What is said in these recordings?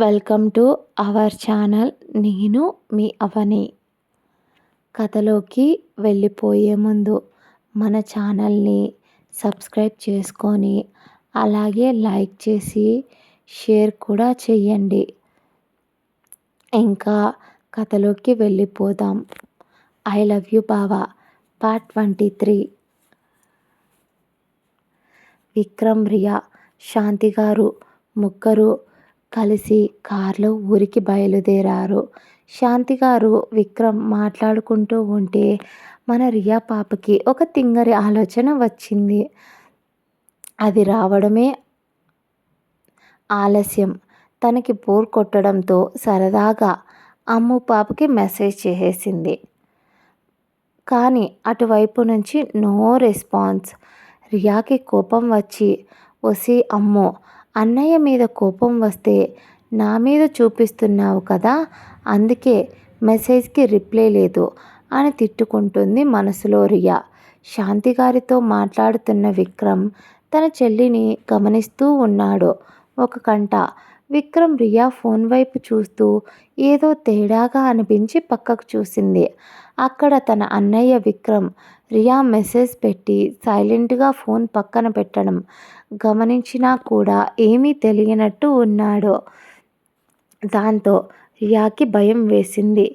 Welcome to our channel. నేను మీ అవని. కథలోకి వెళ్ళిపోయే ముందు మన ఛానల్ని సబ్స్క్రైబ్ చేసుకొని అలాగే లైక్ చేసి షేర్ కూడా చేయండి. ఇంకా కథలోకి వెళ్ళిపోదాం. ఐ లవ్ యూ బావా part twenty three. Vikram Riya Shanti గారు ముగ్గురు కలిసి కారులో ఊరికి బయలుదేరారు. శాంతి గారు విక్రమ్ మాట్లాడుకుంటూ ఉంటే మన రియా పాపకి ఒక తింగరి ఆలోచన వచ్చింది. అది రావడమే ఆలస్యం. తనకి బోర్ కొట్టడంతో సరదాగా అమ్ము పాపకి మెసేజ్ చేసేసింది. కానీ అటువైపు నుంచి నో రెస్పాన్స్. రియాకి కోపం వచ్చి వసి అమ్మో అన్నయ్య మీద కోపం వస్తే నా మీద చూపిస్తున్నావు కదా అందుకే మెసేజ్కి రిప్లై లేదు అని తిట్టుకుంటుంది మనసులో రియా. శాంతి గారితో మాట్లాడుతున్న విక్రమ్ తన చెల్లిని గమనిస్తూ ఉన్నాడు. ఒక కంట విక్రమ్ రియా ఫోన్ వైపు చూస్తూ ఏదో తేడాగా అనిపించి పక్కకు చూసింది. అక్కడ తన అన్నయ్య విక్రమ్ రియా మెసేజ్ పెట్టి సైలెంట్గా ఫోన్ పక్కన పెట్టడం గమనించినా కూడా ఏమీ తెలియనట్టు ఉన్నాడు. దాంతో రియాకి భయం వేసింది.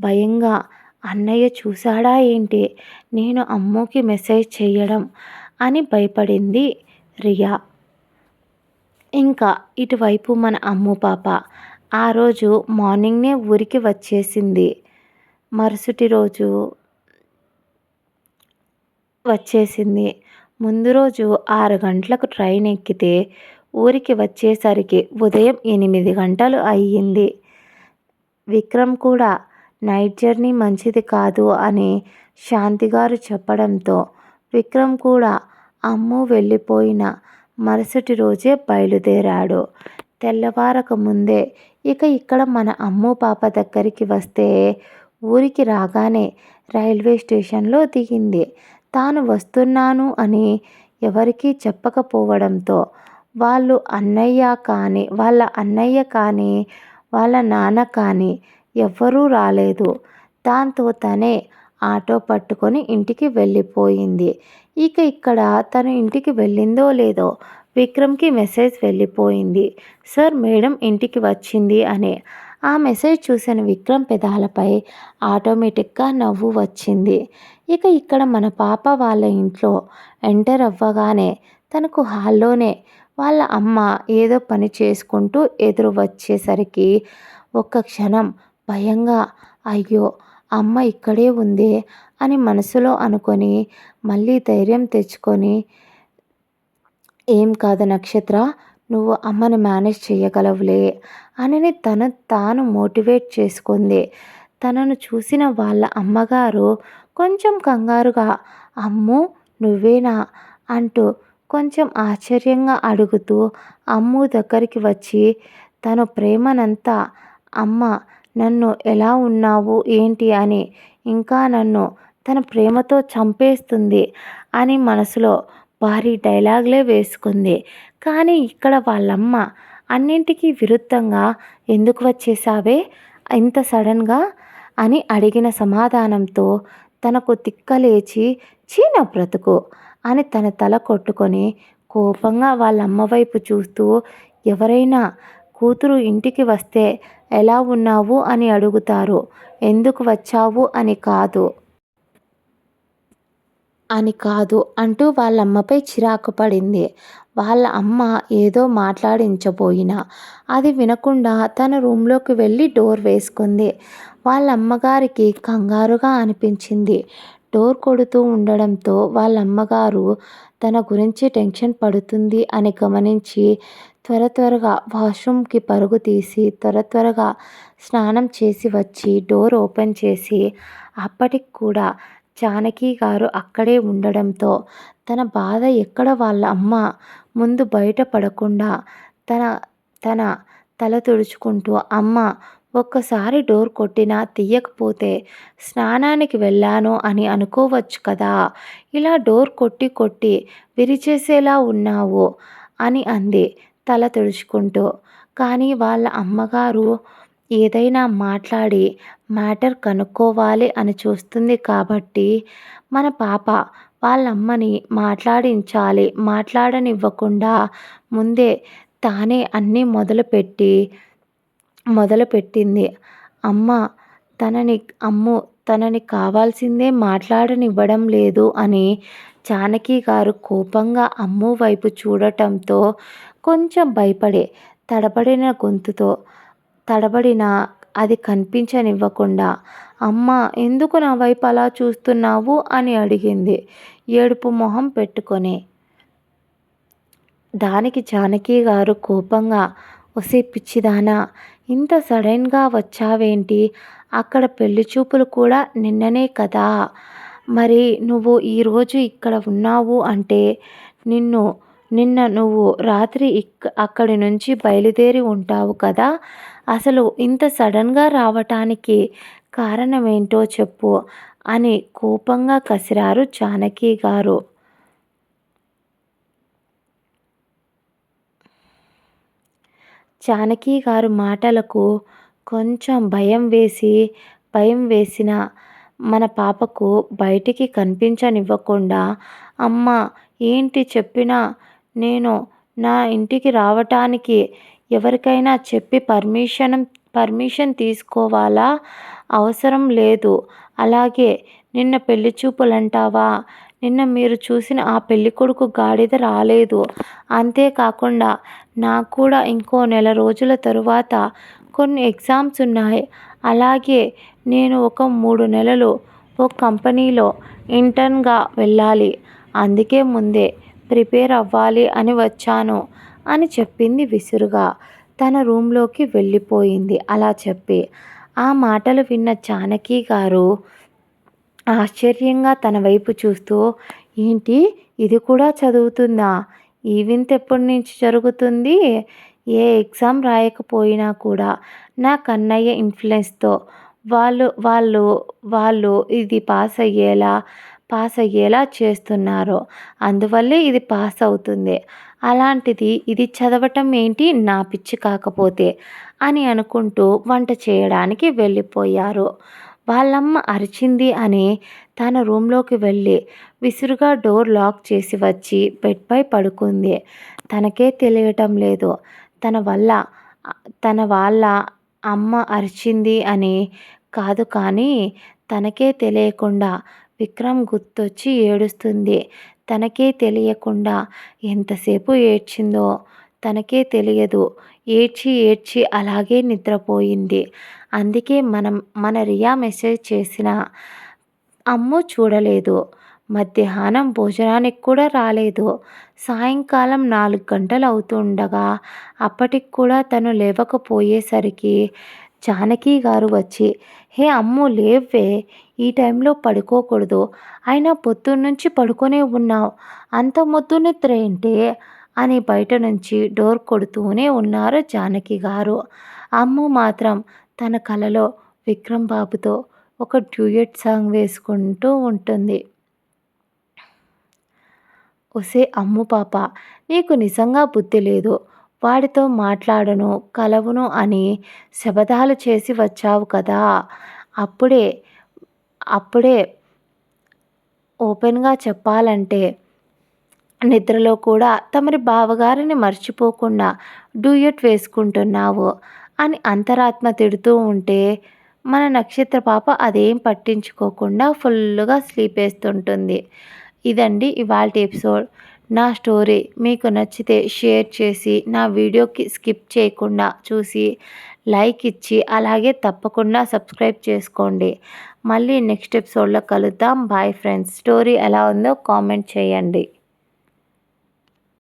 భయంగా అన్నయ్య చూశాడా ఏంటి? నేను అమ్మోకి మెసేజ్ చేయడం అని భయపడింది రియా. ఇంకా ఇటువైపు మన అమ్ము పాప ఆ రోజు మార్నింగ్నే ఊరికి వచ్చేసింది. మరుసటి రోజు వచ్చేసింది. ముందు రోజు ఆరు గంటలకు ట్రైన్ ఎక్కితే ఊరికి వచ్చేసరికి ఉదయం ఎనిమిది గంటలు అయ్యింది. విక్రమ్ కూడా నైట్ జర్నీ మంచిది కాదు అని శాంతి గారు చెప్పడంతో విక్రమ్ కూడా అమ్ము వెళ్ళిపోయిన. మరుసటి రోజే బయలుదేరాడు. తెల్లవారక ముందే ఇక ఇక్కడ మన అమ్ము పాప దగ్గరికి వస్తే ఊరికి రాగానే రైల్వే స్టేషన్లో దిగింది. తాను వస్తున్నాను అని ఎవరికీ చెప్పకపోవడంతో వాళ్ళు అన్నయ్య కానీ వాళ్ళ అన్నయ్య కానీ వాళ్ళ నాన్న కానీ ఎవ్వరూ రాలేదు. దాంతో తనే ఆటో పట్టుకొని ఇంటికి వెళ్ళిపోయింది. ఇక ఇక్కడ తను ఇంటికి వెళ్ళిందో లేదో విక్రమ్కి మెసేజ్ వెళ్ళిపోయింది. సార్ మేడం ఇంటికి వచ్చింది అని ఆ మెసేజ్ చూసిన విక్రమ్ పెదాలపై ఆటోమేటిక్గా నవ్వు వచ్చింది. ఇక ఇక్కడ మన పాప వాళ్ళ ఇంట్లో ఎంటర్ అవ్వగానే తనకు హాల్లోనే వాళ్ళ అమ్మ ఏదో పని చేసుకుంటూ ఎదురు వచ్చేసరికి ఒక్క క్షణం భయంగా అయ్యో అమ్మ ఇక్కడే ఉంది అని మనసులో అనుకొని మళ్ళీ ధైర్యం తెచ్చుకొని ఏం కాదు నక్షత్ర నువ్వు అమ్మని మేనేజ్ చేయగలవులే అని తను తాను మోటివేట్ చేసుకుంది. తనను చూసిన వాళ్ళ అమ్మగారు కొంచెం కంగారుగా అమ్ము నువ్వేనా? అంటూ కొంచెం ఆశ్చర్యంగా అడుగుతూ అమ్ము దగ్గరికి వచ్చి తను ప్రేమనంతా అమ్మ నన్ను ఎలా ఉన్నావు ఏంటి అని ఇంకా నన్ను తన ప్రేమతో చంపేస్తుంది అని మనసులో భారీ డైలాగ్లే వేసుకుంది. కానీ ఇక్కడ వాళ్ళమ్మ అన్నింటికీ విరుద్ధంగా ఎందుకు వచ్చేసావే ఇంత సడన్గా? అని అడిగిన సమాధానంతో తనకు తిక్కలేచి చీన బ్రతుకు అని తన తల కొట్టుకొని కోపంగా వాళ్ళమ్మ వైపు చూస్తూ ఎవరైనా కూతురు ఇంటికి వస్తే ఎలా ఉన్నావు అని అడుగుతారు. ఎందుకు వచ్చావు అని కాదు. అని కాదు అంటూ వాళ్ళమ్మపై చిరాకు పడింది. వాళ్ళ అమ్మ ఏదో మాట్లాడించబోయినా అది వినకుండా తన రూమ్లోకి వెళ్ళి డోర్ వేసుకుంది. వాళ్ళ అమ్మగారికి కంగారుగా అనిపించింది. డోర్ కొడుతూ ఉండడంతో వాళ్ళ అమ్మగారు తన గురించి టెన్షన్ పడుతుంది అని గమనించి త్వర త్వరగా వాష్రూమ్కి పరుగు తీసి త్వర త్వరగా స్నానం చేసి వచ్చి డోర్ ఓపెన్ చేసి అప్పటికి కూడా జానకి గారు అక్కడే ఉండడంతో తన బాధ ఎక్కడ వాళ్ళ అమ్మ ముందు బయటపడకుండా తన తన తల తుడుచుకుంటూ అమ్మ ఒక్కసారి డోర్ కొట్టినా తీయకపోతే స్నానానికి వెళ్ళాను అని అనుకోవచ్చు కదా ఇలా డోర్ కొట్టి కొట్టి విరిచేసేలా ఉన్నావు అని అంది తల తుడుచుకుంటూ. కానీ వాళ్ళ అమ్మగారు ఏదైనా మాట్లాడి మ్యాటర్ కనుక్కోవాలి అని చూస్తుంది కాబట్టి మన పాప వాళ్ళమ్మని మాట్లాడించాలి. మాట్లాడనివ్వకుండా ముందే తానే అన్నీ మొదలుపెట్టి మొదలుపెట్టింది. అమ్మ తనని అమ్ము తనని కావాల్సిందే మాట్లాడనివ్వడం లేదు అని జానకి గారు కోపంగా అమ్ము వైపు చూడటంతో కొంచెం భయపడే తడబడిన గొంతుతో తడబడిన అది కనిపించనివ్వకుండా అమ్మ ఎందుకు నా వైపు అలా చూస్తున్నావు? అని అడిగింది. ఏడుపు మొహం పెట్టుకొని. దానికి జానకి గారు కోపంగా ఒసే పిచ్చిదానా ఇంత సడన్గా వచ్చావేంటి? అక్కడ పెళ్ళి చూపులు కూడా నిన్ననే కదా. మరి నువ్వు ఈరోజు ఇక్కడ ఉన్నావు అంటే నిన్ను నిన్న నువ్వు రాత్రి ఇక్ అక్కడి నుంచి బయలుదేరి ఉంటావు కదా. అసలు ఇంత సడన్గా రావటానికి కారణమేంటో చెప్పు అని కోపంగా కసిరారు జానకి గారు. జానకి గారు మాటలకు కొంచెం భయం వేసి భయం వేసిన మన పాపకు బయటికి కనిపించనివ్వకుండా అమ్మ ఏంటి చెప్పినా నేను నా ఇంటికి రావటానికి ఎవరికైనా చెప్పి పర్మిషన్ పర్మిషన్ తీసుకోవాలా? అవసరం లేదు. అలాగే నిన్న పెళ్ళి చూపులంటావా? నిన్న మీరు చూసిన ఆ పెళ్ళి కొడుకు గాడిద రాలేదు. అంతేకాకుండా నాకు కూడా ఇంకో నెల రోజుల తరువాత కొన్ని ఎగ్జామ్స్ ఉన్నాయి. అలాగే నేను ఒక మూడు నెలలు ఒక కంపెనీలో ఇంటర్న్గా వెళ్ళాలి. అందుకే ముందే ప్రిపేర్ అవ్వాలి అని వచ్చాను. అని చెప్పింది విసురుగా. తన రూంలోకి వెళ్ళిపోయింది. అలా చెప్పి ఆ మాటలు విన్న జానకి గారు ఆశ్చర్యంగా తన వైపు చూస్తూ ఏంటి? ఇది కూడా చదువుతుందా? ఈ వింత ఎప్పటి నుంచి జరుగుతుంది? ఏ ఎగ్జామ్ రాయకపోయినా కూడా నా కన్నయ్య ఇన్ఫ్లుయెన్స్తో వాళ్ళు వాళ్ళు వాళ్ళు ఇది పాస్ అయ్యేలా పాస్ అయ్యేలా చేస్తున్నారు. అందువల్లే ఇది పాస్ అవుతుంది. అలాంటిది ఇది చదవటం ఏంటి? నా పిచ్చి కాకపోతే అని అనుకుంటూ వంట చేయడానికి వెళ్ళిపోయారు. వాళ్ళమ్మ అరిచింది అని తన రూమ్లోకి వెళ్ళి విసురుగా డోర్ లాక్ చేసి వచ్చి బెడ్పై పడుకుంది. తనకే తెలియటం లేదు. తన వల్ల తన వాళ్ళ అమ్మ అరిచింది అని కాదు కానీ తనకే తెలియకుండా విక్రమ్ గుర్తొచ్చి ఏడుస్తుంది. తనకే తెలియకుండా ఎంతసేపు ఏడ్చిందో తనకే తెలియదు. ఏడ్చి ఏడ్చి అలాగే నిద్రపోయింది. అందుకే మనం మన రియా మెసేజ్ చేసిన అమ్ము చూడలేదు. మధ్యాహ్నం భోజనానికి కూడా రాలేదు. సాయంకాలం నాలుగు గంటలు అవుతుండగా అప్పటికి కూడా తను లేవకపోయేసరికి జానకి గారు వచ్చి హే అమ్ము లేవే ఈ టైంలో పడుకోకూడదు. అయినా పొద్దున్నుంచి పడుకొనే ఉన్నావు. అంత మొద్దు నిద్ర ఏంటి? అని బయట నుంచి డోర్ కొడుతూనే ఉన్నారు జానకి గారు. అమ్ము మాత్రం తన కలలో విక్రమ్ బాబుతో ఒక డ్యూయట్ సాంగ్ వేసుకుంటూ ఉంటుంది. ఒసే అమ్ము పాప నీకు నిజంగా బుద్ధి లేదు. వాడితో మాట్లాడను కలవును అని శపథాలు చేసి వచ్చావు కదా. అప్పుడే అప్పుడే ఓపెన్గా చెప్పాలంటే నిద్రలో కూడా తమరి బావగారిని మర్చిపోకుండా డూయట్ వేసుకుంటున్నావు అని అంతరాత్మ తిడుతూ ఉంటే మన నక్షత్ర పాప అదేం పట్టించుకోకుండా ఫుల్గా స్లీప్ వేస్తుంటుంది. ఇదండి ఇవాళ ఎపిసోడ్. నా స్టోరీ మీకు నచ్చితే షేర్ చేసి నా వీడియోకి స్కిప్ చేయకుండా చూసి లైక్ ఇచ్చి అలాగే తప్పకుండా సబ్స్క్రైబ్ చేసుకోండి. మళ్ళీ నెక్స్ట్ ఎపిసోడ్లో కలుద్దాం. Bye friends. స్టోరీ ఎలా ఉందో కామెంట్ చేయండి.